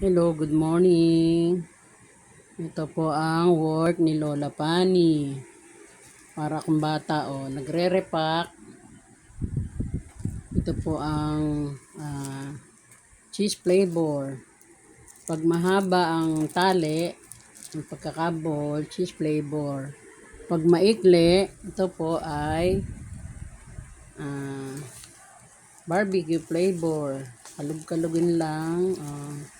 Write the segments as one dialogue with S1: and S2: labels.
S1: Hello, good morning. Ito po ang work ni Lola Pani. Para kung bata, oh, nagre-repack. Ito po ang ah, cheese flavor. Pag mahaba ang tali, ang pagkakabol, cheese flavor. Pag maikli, ito po ay ah, barbecue flavor. Kalug-kalugin lang. ah.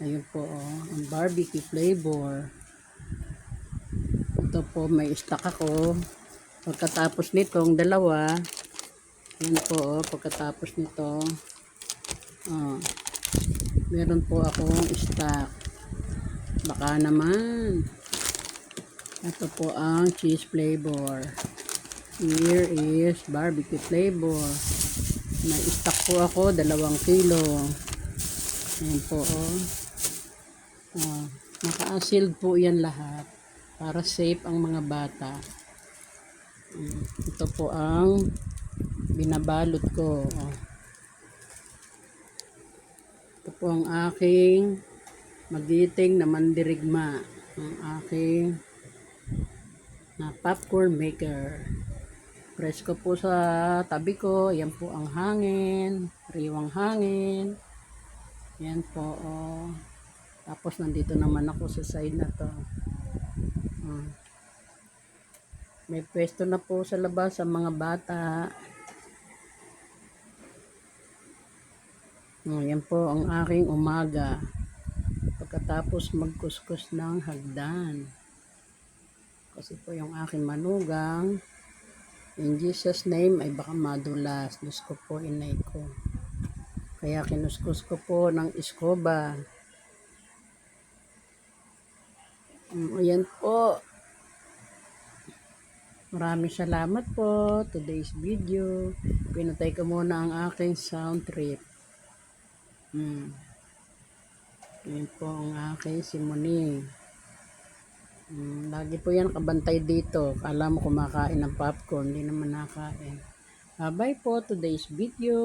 S1: Ayun po, oh, ang barbecue flavor. Ito po, may stock ako. Pagkatapos nitong dalawa, yun po, oh, pagkatapos nito, oh, meron po akong stock. Baka naman. Ito po ang cheese flavor. Here is barbecue flavor. May stock po ako, dalawang kilo. Ayan po, oh. Oh, naka-sealed po yan lahat para safe ang mga bata. Ito po ang binabalot ko. Ito po ang aking magiting na mandirigma. Ang aking na popcorn maker. Press ko po sa tabi ko. Yan po ang hangin. Riwang hangin. Yan po. Oh. Tapos nandito naman ako sa side na to. Ah. May pwesto na po sa labas sa mga bata. Oh, yan po ang aking umaga. Pagkatapos magkuskus ng hagdan. Kasi po yung aking manugang, in Jesus name ay baka madulas. Diyos ko po, inay ko. Kaya kinuskus ko po ng iskoba. Mm, Ayan po. Maraming salamat po. Today's video. Pinatay ko muna ang aking sound trip. Hmm. Ayan po ang aking simoning. Hmm, lagi po yan kabantay dito. Kala mo kumakain ng popcorn. Hindi naman nakain. Bye-bye po today's video.